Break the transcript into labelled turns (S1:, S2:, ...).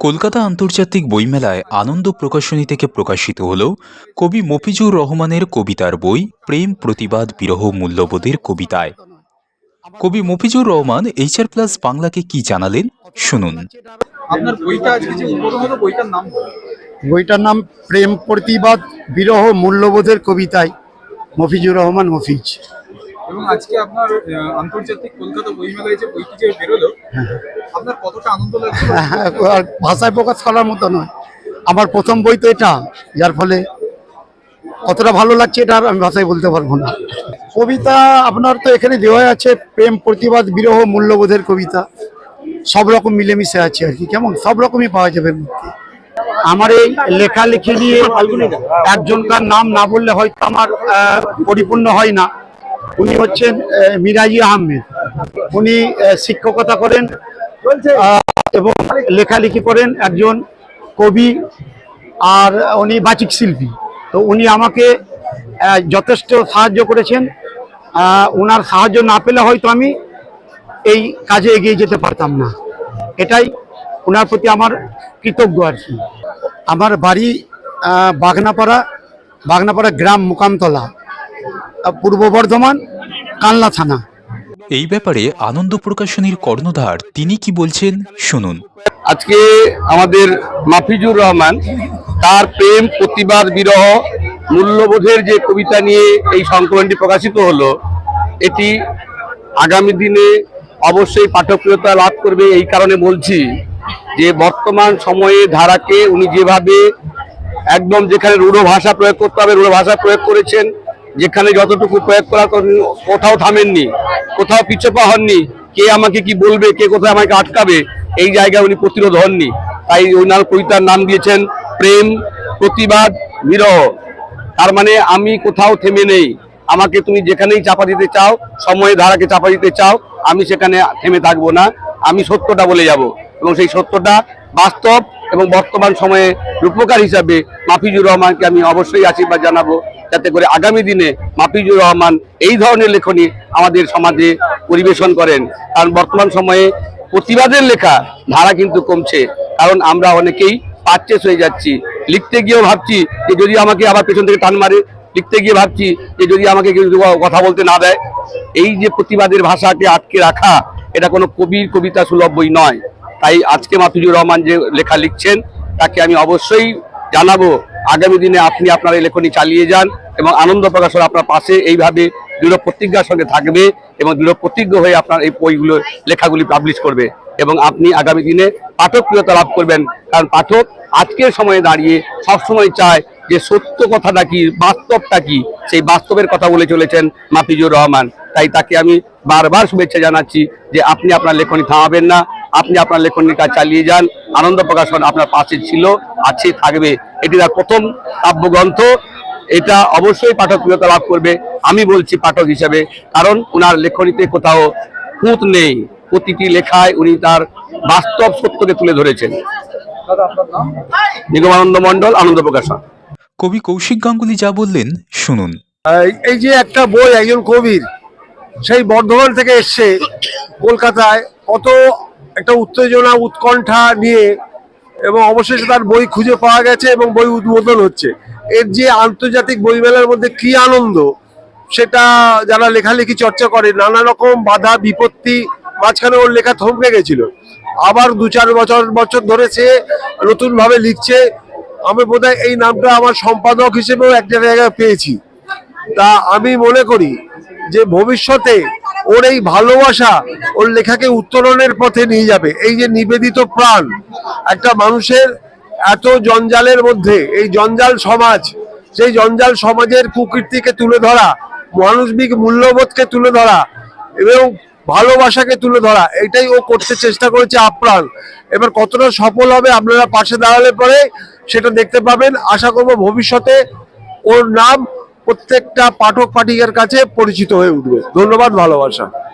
S1: কলকাতা আন্তর্জাতিক বইমেলায় আনন্দ প্রকাশনী থেকে প্রকাশিত হল কবি মফিজুর রহমানের কবিতার বই প্রেম প্রতিবাদ বিরহ মূল্যবোধের কবিতায়। কবি মফিজুর রহমান এইচআর প্লাস বাংলাকে কি জানালেন? শুনুন।
S2: আপনার বইটা আজকে যে উদ্বোধন হলো বইটার নাম
S3: বইটার নাম প্রেম প্রতিবাদ বিরহ মূল্যবোধের কবিতায় মফিজুর রহমান মফিজ।
S2: এবং আজকে আপনার আন্তর্জাতিক কলকাতা বইমেলায় যে বইটি যে বেরোলো আপনার কতটা আনন্দ লাগছে?
S3: আর ভাষায় প্রকাশ করার মতো নয়। আমার প্রথম বই তো এটা যার ফলে কতটা ভালো লাগছে এটা আমি ভাষায় বলতে পারব না। কবিতা আপনার তো এখানে দেওয়া আছে প্রেম প্রতিবাদ বিরহ মূল্যবোধের কবিতা। সব রকম মিলেমিশে আছে আর কি কেমন? সব রকমই পাওয়া যাবে আমার এই লেখালেখি নিয়ে একজনকার নাম না বললে হয়তো আমার পরিপূর্ণ হয় না। উনি হচ্ছেন মিরাজি আহমেদ। উনি শিক্ষকতা করেন এবং লেখালেখি করেন একজন কবি আর উনি বাচিক শিল্পী। তো উনি আমাকে যথেষ্ট সাহায্য করেছেন। ওনার সাহায্য না পেলে হয়তো আমি এই কাজে এগিয়ে যেতে পারতাম না। এটাই ওনার প্রতি আমার কৃতজ্ঞ আর কি। আমার বাড়ি বাগনাপাড়া বাগনাপাড়া গ্রাম মুকামতলা। পূর্ব বর্ধমান কানলা থানা।
S1: এই ব্যাপারে আনন্দ প্রকাশনীর কর্ণধার তিনি কি বলছেন শুনুন।
S4: আজকে আমাদের মাফিজুর রহমান তার প্রেম প্রতিবাদ বিরহ মূল্যবোধের যে কবিতা নিয়ে এই সংকলনটি প্রকাশিত হলো এটি আগামী দিনে অবশ্যই পাঠকপ্রিয়তা লাভ করবে। এই কারণে বলছি যে বর্তমান সময়ে ধারাকে উনি যেভাবে একদম যেখানে রূঢ় ভাষা প্রয়োগ করতে হবে রূঢ় ভাষা প্রয়োগ করেছেন যেখানে যতটুকু প্রয়োগ করা কোথাও থামেননি, কোথাও পিছপা হননি, কে আমাকে কি বলবে, কে কোথায় আমাকে আটকাবে, এই জায়গায় উনি প্রতিরোধ হননি। তাই ওনার কবিতার নাম দিয়েছেন, প্রেম, প্রতিবাদ বিরহ তার মানে আমি কোথাও থেমে নেই। আমাকে তুমি যেখানেই চাপা দিতে চাও সময়ে ধারাকে চাপা দিতে চাও, আমি সেখানে থেমে থাকব না। আমি সত্যটা বলে যাব এবং সেই সত্যটা বাস্তব এবং বর্তমান সময়ে রূপকার হিসাবে মাফিজুর রহমানকে আমি অবশ্যই আশীর্বাদ জানাব। যাতে করে আগামী দিনে মাফিজুর রহমান এই ধরনের লেখনী আমাদের সমাজে পরিবেশন করেন। কারণ বর্তমান সময়ে প্রতিবাদের লেখা ধারা কিন্তু কমছে। কারণ আমরা অনেকেই পারচেস হয়ে যাচ্ছি। লিখতে গিয়েও ভাবছি যে যদি আমাকে আবার পেছন থেকে টান মারে, লিখতে গিয়ে ভাবছি যে যদি আমাকে কেউ কথা বলতে না দেয়। এই যে প্রতিবাদের ভাষাকে আটকে রাখা, এটা কোনো কবির কবিতা সুলভ বই নয়। তাই আজকে মাফিজুর রহমান যে লেখা লিখছেন, তাকে আমি অবশ্যই জানাব আগামী দিনে আপনি আপনার এই লেখনী চালিয়ে যান এবং আনন্দ প্রকাশন আপনার পাশে এইভাবে দৃঢ় প্রতিজ্ঞার সঙ্গে থাকবে এবং দৃঢ় প্রতিজ্ঞ হয়ে আপনার এই বইগুলো, লেখাগুলি পাবলিশ করবে এবং আপনি আগামী দিনে পাঠক প্রিয়তা লাভ করবেন। কারণ পাঠক আজকের সময়ে দাঁড়িয়ে সবসময় চায় যে সত্য কথাটা কি, বাস্তবটা কি? সেই বাস্তবের কথা বলে চলেছেন মাফিজুর রহমান। তাই তাকে আমি বারবার শুভেচ্ছা জানাচ্ছি যে আপনি আপনার লেখনী থামাবেন না, আপনি আপনার লেখনীর কাজ চালিয়ে যান। আনন্দ প্রকাশন আপনার পাশে ছিল, আছে, থাকবে। এটি তার প্রথম কাব্যগ্রন্থ। এটা অবশ্যই পাঠক প্রিয়তা লাভ করবে। আমি বলছি পাঠক হিসেবে কারণ ওনার লেখনীতে কোথাও খুঁত নেই। প্রতিটি লেখায় উনি তার বাস্তব সত্যকে তুলে ধরেছেন।
S2: দাদা
S4: নিগমানন্দ মণ্ডল আনন্দ প্রকাশন
S1: কবি কৌশিক গাঙ্গুলি যা বললেন শুনুন।
S3: এই- এই যে একটা বই একজন কবির সেই বর্ধমান থেকে এসছে কলকাতায় কত একটা উত্তেজনা উৎকণ্ঠা নিয়ে এবং অবশেষে তার বই খুঁজে পাওয়া গেছে এবং বই উদ্বোধন হচ্ছে। এর যে আন্তর্জাতিক বইমেলার মধ্যে কি আনন্দ, সেটা যারা লেখালেখি চর্চা করে, নানা রকম বাধা, বিপত্তি, মাঝখানে ওর লেখা থমকে গেছিল। আবার দু চার বছর বছর ধরে সে নতুন ভাবে লিখছে। আমি বোধহয় এই নামটা আমার সম্পাদক হিসেবেও একটা জায়গায় পেয়েছি। তা আমি মনে করি যে ভবিষ্যতে ওর এই ভালোবাসা ওর লেখাকে উত্তরণের পথে নিয়ে যাবে। এই যে নিবেদিত প্রাণ, একটা মানুষের এত জঞ্জালের মধ্যে, এই জঞ্জাল সমাজ, সেই জঞ্জাল সমাজের কুকীর্তিকে তুলে ধরা, মানবিক মূল্যবোধকে তুলে ধরা, এবং ভালোবাসাকে তুলে ধরা, এটাই ও করতে চেষ্টা করেছে আপ্রাণ। এবার কতটা সফল হবে আপনারা পাশে দাঁড়ালে পরে সেটা দেখতে পাবেন। আশা করব ভবিষ্যতে ওর নাম প্রত্যেকটা পাঠক পাঠিকের কাছে পরিচিত হয়ে উঠবে। ধন্যবাদ ভালোবাসা।